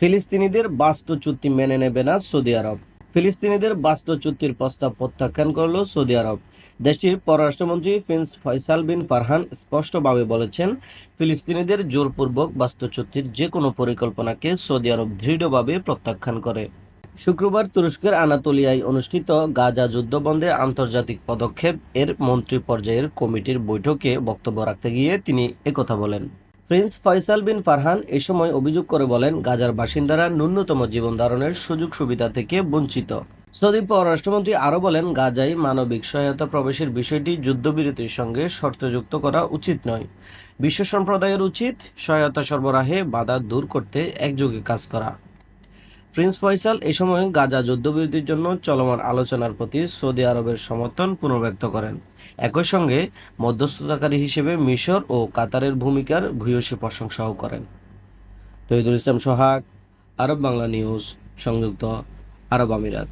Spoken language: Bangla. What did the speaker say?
ফিলিস্তিনিদের বাস্তু চুক্তি মেনে নেবে না সৌদি আরব। ফিলিস্তিনিদের বাস্তু চুক্তির প্রস্তাব প্রত্যাখ্যান করল সৌদি আরব। দেশটির পররাষ্ট্রমন্ত্রী প্রিন্স ফয়সাল বিন ফারহান স্পষ্টভাবে বলেছেন, ফিলিস্তিনিদের জোরপূর্বক বাস্তু চুক্তির যে কোনো পরিকল্পনাকে সৌদি আরব দৃঢ়ভাবে প্রত্যাখ্যান করে। শুক্রবার তুরস্কের আনাতোলিয়ায় অনুষ্ঠিত গাজা যুদ্ধবন্ধে আন্তর্জাতিক পদক্ষেপ এর মন্ত্রী পর্যায়ের কমিটির বৈঠকে বক্তব্য রাখতে গিয়ে তিনি একথা বলেন। প্রিন্স ফয়সাল বিন ফারহান এ সময় অভিযোগ করে বলেন, গাজার বাসিন্দারা ন্যূনতম জীবন ধারণের সুযোগ সুবিধা থেকে বঞ্চিত। সৌদি পররাষ্ট্রমন্ত্রী আরও বলেন, গাজায় মানবিক সহায়তা প্রবেশের বিষয়টি যুদ্ধবিরতির সঙ্গে শর্তযুক্ত করা উচিত নয়। বিশ্ব সম্প্রদায়ের উচিত সহায়তা সরবরাহে বাধা দূর করতে একযোগে কাজ করা। প্রিন্স ফয়সাল এ সময় গাজা যুদ্ধবিরতির জন্য চলমান আলোচনার প্রতি সৌদি আরবের সমর্থন পুনর্ব্যক্ত করেন। একই সঙ্গে মধ্যস্থতাকারী হিসেবে মিশর ও কাতারের ভূমিকার ভূয়সী প্রশংসাও করেন। তহিদুল ইসলাম সোহাগ আরব বাংলা নিউজ, সংযুক্ত আরব আমিরাত।